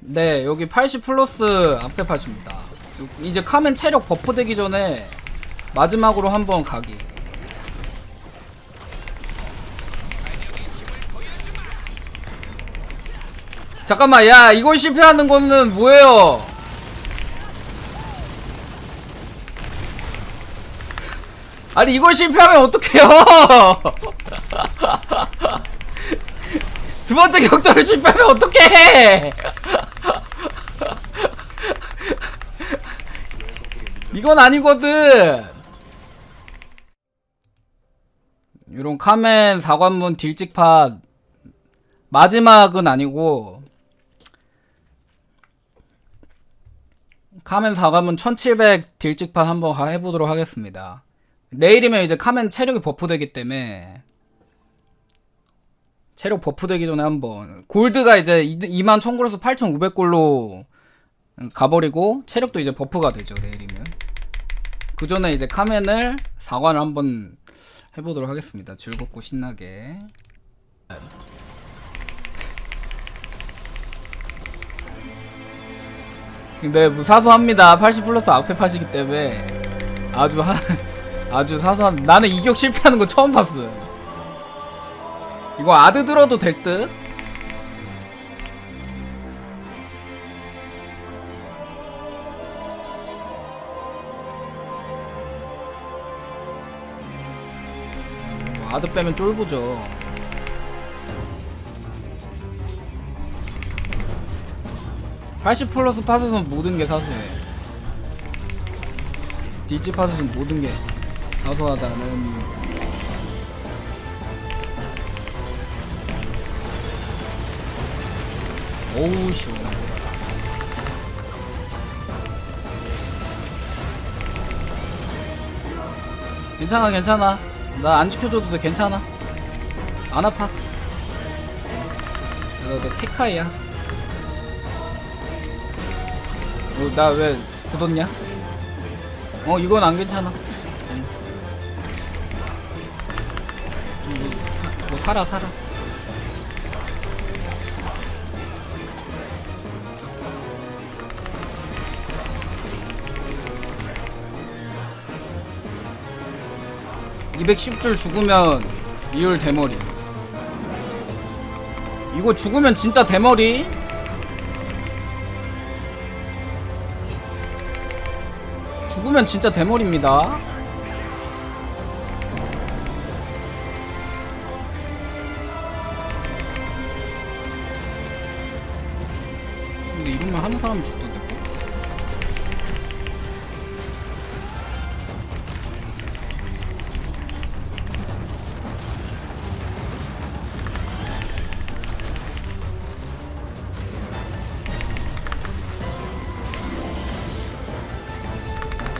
네, 여기 80 플러스 앞에 80입니다. 이제 카멘 체력 버프 되기 전에 마지막으로 한번 가기. 잠깐만, 야, 이걸 실패하는 거는 뭐예요? 아니, 이걸 실패하면 어떡해요? 두 번째 격돌을 실패하면 어떡해! 이건 아니거든! 이런 카멘 사관문 딜찍팟 마지막은 아니고 카멘 사관문 1700 딜찍팟 한번 가- 해보도록 하겠습니다. 내일이면 이제 카멘 체력이 버프되기 때문에 체력 버프되기 전에 한번 골드가 이제 2만 1000골에서 8500골로 가버리고 체력도 이제 버프가 되죠 내일이면 그 전에 이제 카멘을 사관을 한번 해보도록 하겠습니다. 즐겁고 신나게. 근데 뭐 사소합니다. 80 플러스 앞에 파시기 때문에 아주 하, 아주 사소한 나는 이격 실패하는 거 처음 봤어 이거 아드 들어도 될 듯? 아드 빼면 쫄부죠. (80) 플러스 파스는 모든 게 사소해. 디지 파스는 모든 게 사소하다는. 어우 시원해 괜찮아 괜찮아 나 안 지켜줘도 돼. 괜찮아. 안 아파. 너, 너 테카이야. 어, 나왜 굳었냐? 어 이건 안 괜찮아. 응. 좀 뭐, 사, 뭐 살아 살아 (210줄) 죽으면 리얼 대머리. 이거 죽으면 진짜 대머리? 죽으면 진짜 대머리입니다. 근데 이런말 하는 사람이 죽던데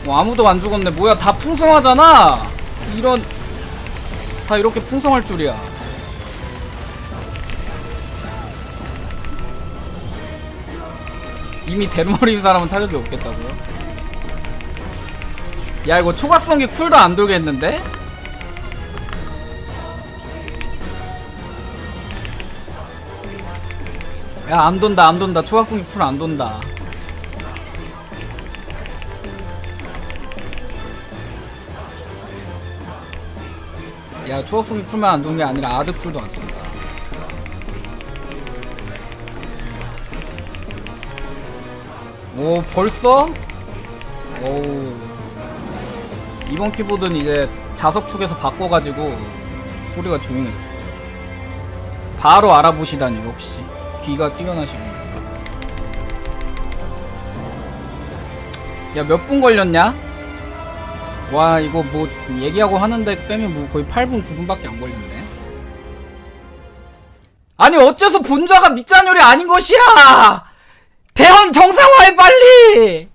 뭐? 뭐 아무도 안 죽었네 뭐야 다 풍성하잖아 이런 다 이렇게 풍성할 줄이야 이미 대머리인 사람은 타격이 없겠다고요? 야 이거 초각성기 쿨도 안 돌겠는데? 야 안 돈다 안 돈다 초각성기 쿨 안 돈다 야 초각성기 쿨만 안 도는 게 아니라 아드 쿨도 안 돈다. 오 벌써? 오 이번 키보드는 이제 자석 축에서 바꿔가지고 소리가 조용해졌어 바로 알아보시다니 역시. 귀가 뛰어나시군요 야몇 분 걸렸냐? 와 이거 뭐 얘기하고 하는데 빼면 뭐 거의 8분 9분밖에 안 걸렸네 아니 어째서 본좌가 밑잔열이 아닌 것이야! 대원 정상화해 빨리